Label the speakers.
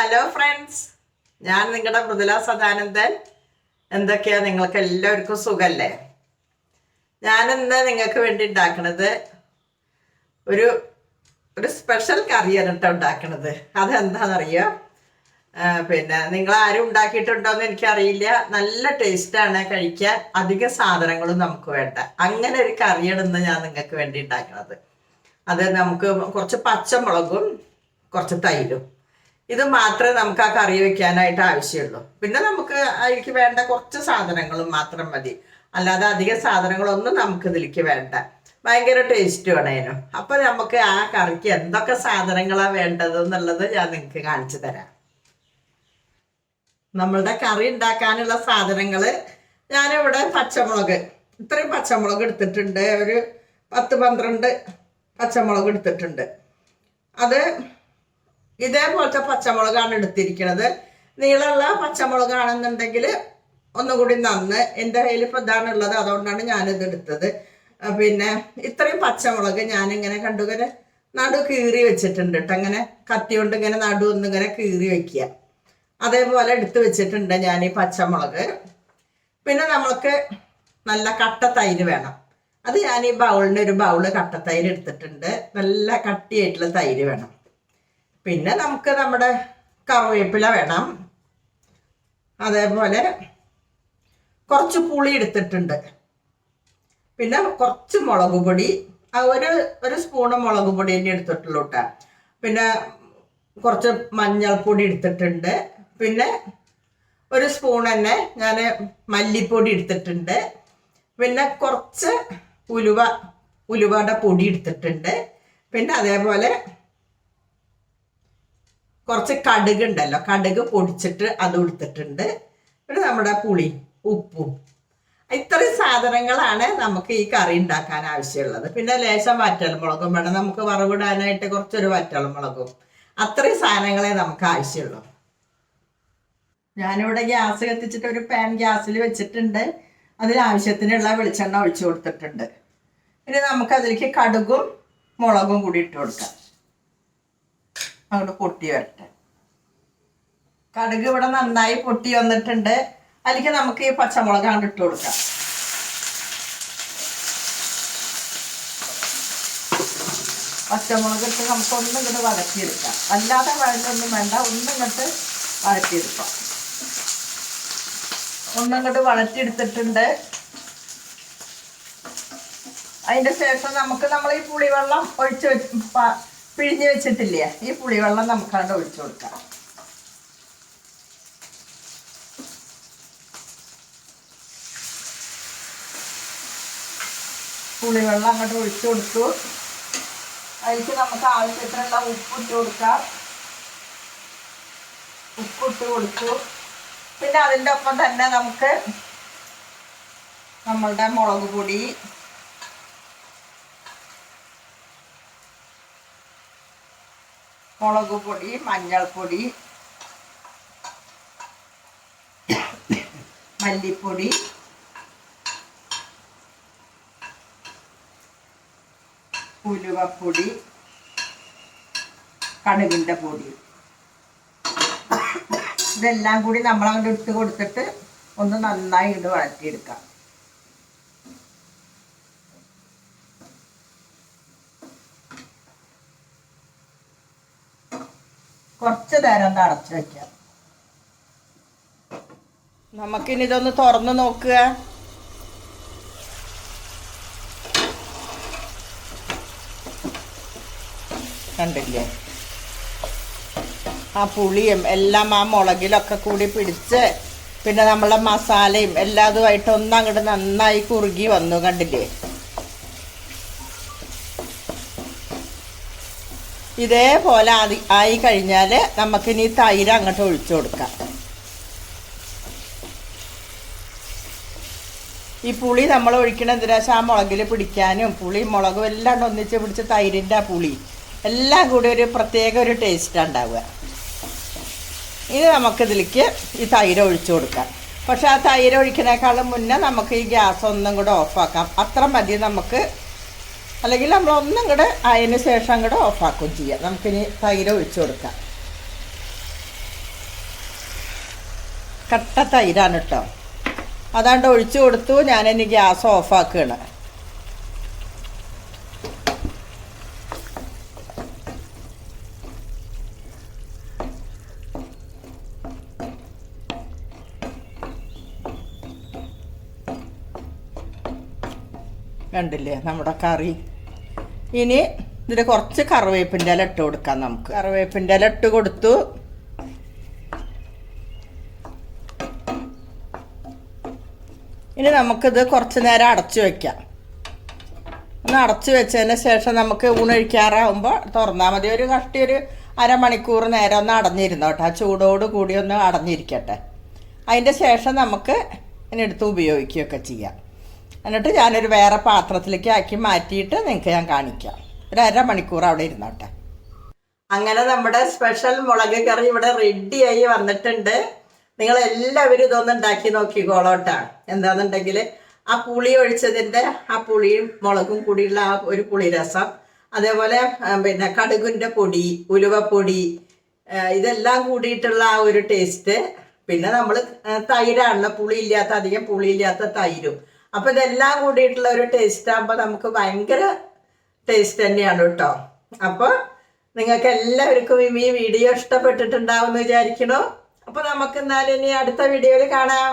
Speaker 1: Hello friends ഞാൻ നിങ്ങളുടെ മൃദുല സദാനന്ദൻ. എന്തൊക്കെയാ? നിങ്ങൾക്ക് എല്ലാവർക്കും സുഖല്ലേ? ഇന്ന് നിങ്ങൾക്ക് വേണ്ടി ഉണ്ടാക്കണത് ഒരു ഒരു സ്പെഷ്യൽ കറിയാണ് കേട്ടോ ഉണ്ടാക്കണത്. അതെന്താണെന്നറിയോ പിന്നെ നിങ്ങൾ ആരും ഉണ്ടാക്കിയിട്ടുണ്ടോയെന്ന് എനിക്കറിയില്ല. നല്ല ടേസ്റ്റാണ് കഴിക്കാൻ. അധിക സാധനങ്ങളും നമുക്ക് വേണ്ട. അങ്ങനെ ഒരു കറിയാണ് ഇന്ന് ഞാൻ നിങ്ങൾക്ക് വേണ്ടി ഉണ്ടാക്കണത്. അത് നമുക്ക് കുറച്ച് പച്ചമുളകും കുറച്ച് തൈരും. ഇത് മാത്രമേ നമുക്ക് ആ കറി വെക്കാനായിട്ട് ആവശ്യമുള്ളൂ. പിന്നെ നമുക്ക് അതിലേക്ക് വേണ്ട കുറച്ച് സാധനങ്ങളും മാത്രം മതി. അല്ലാതെ അധികം സാധനങ്ങളൊന്നും നമുക്ക് ഇതിലേക്ക് വേണ്ട. ഭയങ്കര ടേസ്റ്റ് വേണേനും അപ്പൊ നമുക്ക് ആ കറിക്ക് എന്തൊക്കെ സാധനങ്ങളാണ് വേണ്ടത് എന്നുള്ളത് ഞാൻ നിങ്ങൾക്ക് കാണിച്ചു തരാം. നമ്മളുടെ കറി ഉണ്ടാക്കാനുള്ള സാധനങ്ങൾ ഞാനിവിടെ പച്ചമുളക്. ഇത്രയും പച്ചമുളക് എടുത്തിട്ടുണ്ട്. ഒരു പത്ത് പന്ത്രണ്ട് പച്ചമുളക് എടുത്തിട്ടുണ്ട്. അത് ഇതേപോലത്തെ പച്ചമുളകാണ് എടുത്തിരിക്കുന്നത് നീളമുള്ള പച്ചമുളകാണെന്നുണ്ടെങ്കിൽ ഒന്നുകൂടി നന്ന് എന്റെ കയ്യിൽ ഇപ്പോൾ ഇതാണുള്ളത് അതുകൊണ്ടാണ് ഞാനിത് എടുത്തത്. പിന്നെ ഇത്രയും പച്ചമുളക് ഞാനിങ്ങനെ കണ്ടുകരെ നടു കീറി വെച്ചിട്ടുണ്ട് കേട്ടോ. അങ്ങനെ കത്തി കൊണ്ട് ഇങ്ങനെ നടു ഒന്ന് ഇങ്ങനെ കീറി വെക്കുക. അതേപോലെ എടുത്ത് വെച്ചിട്ടുണ്ട് ഞാൻ ഈ പച്ചമുളക്. പിന്നെ നമ്മൾക്ക് നല്ല കട്ട തൈര് വേണം. അത് ഞാൻ ഈ ബൗളിന്റെ ഒരു ബൗൾ കട്ട തൈര് എടുത്തിട്ടുണ്ട്. നല്ല കട്ടിയായിട്ടുള്ള തൈര് വേണം. പിന്നെ നമുക്ക് നമ്മുടെ കറിവേപ്പില വേണം. അതേപോലെ കുറച്ച് പുളി എടുത്തിട്ടുണ്ട്. പിന്നെ കുറച്ച് മുളക് പൊടി. ഒരു ഒരു സ്പൂണ് മുളക് പൊടി തന്നെ എടുത്തിട്ടുള്ളൂ കേട്ടോ. പിന്നെ കുറച്ച് മഞ്ഞൾപ്പൊടി എടുത്തിട്ടുണ്ട്. പിന്നെ ഒരു സ്പൂൺ തന്നെ ഞാൻ മല്ലിപ്പൊടി എടുത്തിട്ടുണ്ട്. പിന്നെ കുറച്ച് ഉലുവ ഉലുവയുടെ പൊടി എടുത്തിട്ടുണ്ട്. പിന്നെ അതേപോലെ കുറച്ച് കടുക് ഉണ്ടല്ലോ. കടുക് പൊടിച്ചിട്ട് അത് എടുത്തിട്ടുണ്ട് പിന്നെ നമ്മുടെ പുളി ഉപ്പും. ഇത്രയും സാധനങ്ങളാണ് നമുക്ക് ഈ കറി ഉണ്ടാക്കാൻ ആവശ്യമുള്ളത്. പിന്നെ ലേശം വറ്റൽമുളകും വേണം. നമുക്ക് വറവിടാനായിട്ട് കുറച്ചൊരു വറ്റൽമുളകും. അത്രയും സാധനങ്ങളെ നമുക്ക് ആവശ്യമുള്ളൂ. ഞാനിവിടെ ഗ്യാസ് കത്തിച്ചിട്ട് ഒരു പാൻ ഗ്യാസിൽ വെച്ചിട്ടുണ്ട്. അതിനാവശ്യത്തിനുള്ള വെളിച്ചെണ്ണ ഒഴിച്ചു കൊടുത്തിട്ടുണ്ട്. ഇനി നമുക്ക് അതിലേക്ക് കടുകും മുളകും കൂടി ഇട്ട് കൊടുക്കാം. അങ്ങോട്ട് പൊട്ടി വരട്ടെ. കടുക് ഇവിടെ നന്നായി പൊട്ടി വന്നിട്ടുണ്ട്. അതിലേക്ക് നമുക്ക് ഈ പച്ചമുളക് അങ്ങോട്ട് ഇട്ട് കൊടുക്കാം. പച്ചമുളക് ഇട്ട് നമുക്ക് ഒന്നും ഇങ്ങോട്ട് വഴക്കിയെടുക്കാം അല്ലാതെ വഴഞ്ഞൊന്നും വേണ്ട. ഒന്നും ഇങ്ങോട്ട് വഴക്കിയെടുക്കാം ഒന്നും ഇങ്ങോട്ട് വഴറ്റിയെടുത്തിട്ടുണ്ട്. അതിന്റെ ശേഷം നമുക്ക് നമ്മൾ ഈ പുളിവെള്ളം ഒഴിച്ച് വെച്ച് പിഴിഞ്ഞ് വെച്ചിട്ടില്ലേ? ഈ പുളിവെള്ളം നമുക്ക് അവിടെ ഒഴിച്ചു കൊടുക്കാം. പുളിവെള്ളം അങ്ങോട്ട് ഒഴിച്ചു കൊടുത്തു. അതിലേക്ക് നമുക്ക് ആവശ്യത്തിനുള്ള ഉപ്പ് ഇട്ട് കൊടുക്കാം. ഉപ്പ് ഇട്ട് കൊടുത്തു. പിന്നെ അതിന്റെ ഒപ്പം തന്നെ നമുക്ക് നമ്മളുടെ മുളക് പൊടി മുളക് പൊടി മഞ്ഞൾപ്പൊടി മല്ലിപ്പൊടി ഉലുവപ്പൊടി കടുകിന്റെ പൊടി. ഇതെല്ലാം കൂടി നമ്മളങ്ങോട്ട് ഇട്ട് കൊടുത്തിട്ട് ഒന്ന് നന്നായി ഇട്ട് വഴറ്റിയെടുക്കാം. കുറച്ച് നേരം ഒന്ന് അടച്ചു വെക്കാം നമുക്കിനി ഇതൊന്ന് തുറന്ന് നോക്കുക. കണ്ടില്ലേ? ആ പുളിയും എല്ലാം ആ മുളകിലൊക്കെ കൂടി പിടിച്ച് പിന്നെ നമ്മളെ മസാലയും എല്ലാതുമായിട്ട് ഒന്ന് അങ്ങോട്ട് നന്നായി കുറുകി വന്നു കണ്ടില്ലേ? ഇതേപോലെ ആയി ആയി കഴിഞ്ഞാൽ നമുക്കിനി തൈര് അങ്ങോട്ട് ഒഴിച്ചു കൊടുക്കാം. ഈ പുളി നമ്മൾ ഒഴിക്കണം എന്തിനാ വെച്ചാൽ ആ മുളകിൽ പിടിക്കാനും പുളി മുളകും എല്ലാം ഒന്നിച്ച് പിടിച്ച് തൈരിന്റെ ആ പുളി എല്ലാം കൂടി ഒരു പ്രത്യേക ഒരു ടേസ്റ്റ് ഉണ്ടാവുക. ഇനി നമുക്കിതിലേക്ക് ഈ തൈര് ഒഴിച്ചു കൊടുക്കാം. പക്ഷെ ആ തൈര് ഒഴിക്കണേക്കാളും മുന്നേ നമുക്ക് ഈ ഗ്യാസ് ഒന്നും കൂടെ ഓഫാക്കാം അത്ര മതി നമുക്ക് അല്ലെങ്കിൽ നമ്മൾ ഒന്നും കൂടെ അതിന് ശേഷം കൂടെ ഓഫാക്കുകയും ചെയ്യാം. നമുക്കിനി തൈര് ഒഴിച്ചു കൊടുക്കാം. കട്ട തൈരാണ് കേട്ടോ. അതാണ്ട് ഒഴിച്ചു കൊടുത്തു ഞാനിനി ഗ്യാസ് ഓഫാക്കുകയാണ് കണ്ടില്ലേ നമ്മുടെ കറി? ഇനി ഇതിൽ കുറച്ച് കറിവേപ്പിന്റെ ഇല ഇട്ട് കൊടുക്കാം നമുക്ക്. കറിവേപ്പിന്റെ ഇല ഇട്ട് കൊടുത്തു. ഇനി നമുക്കിത് കുറച്ച് നേരം അടച്ചു വയ്ക്കാം ഒന്ന് അടച്ചു വെച്ചതിന് ശേഷം നമുക്ക് ഊണൊഴിക്കാറാവുമ്പോൾ തുറന്നാൽ മതി. ഒരു കഷ്ടി ഒരു അരമണിക്കൂർ നേരം ഒന്ന് അടഞ്ഞിരുന്നോട്ടെ ആ ചൂടോട് കൂടി ഒന്ന് അടഞ്ഞിരിക്കട്ടെ. അതിന്റെ ശേഷം നമുക്ക് ഇതിനെടുത്ത് ഉപയോഗിക്കുകയൊക്കെ ചെയ്യാം. എന്നിട്ട് ഞാനൊരു വേറെ പാത്രത്തിലേക്ക് ആക്കി മാറ്റിയിട്ട് നിങ്ങൾക്ക് ഞാൻ കാണിക്കാം. ഒരു അര മണിക്കൂർ അവിടെ ഇരുന്നോട്ടെ. അങ്ങനെ നമ്മുടെ സ്പെഷ്യൽ മുളക് കറി ഇവിടെ റെഡിയായി വന്നിട്ടുണ്ട്. നിങ്ങൾ എല്ലാവരും ഇതൊന്ന് ഉണ്ടാക്കി നോക്കിക്കോളോട്ടാ. എന്താണെന്നുണ്ടെങ്കിൽ ആ പുളി ഒഴിച്ചതിന്റെ ആ പുളിയും മുളകും കൂടിയുള്ള ആ ഒരു പുളി രസം അതേപോലെ പിന്നെ കടുകിന്റെ പൊടി ഉലുവപ്പൊടി ഇതെല്ലാം കൂടിയിട്ടുള്ള ആ ഒരു ടേസ്റ്റ് പിന്നെ നമ്മൾ തൈരാണല്ലോ പുളിയില്ലാത്ത അധികം പുളിയില്ലാത്ത തൈരും. അപ്പോൾ ഇതെല്ലാം കൂടിയിട്ടുള്ള ഒരു ടേസ്റ്റ് ആകുമ്പോൾ നമുക്ക് ഭയങ്കര ടേസ്റ്റ് തന്നെയാണ് കേട്ടോ. അപ്പോൾ നിങ്ങൾക്ക് എല്ലാവർക്കും ഈ വീഡിയോ ഇഷ്ടപ്പെട്ടിട്ടുണ്ടാവും എന്ന് വിചാരിക്കണോ അപ്പോൾ നമുക്ക് എന്നാലും ഇനി അടുത്ത വീഡിയോയിൽ കാണാം.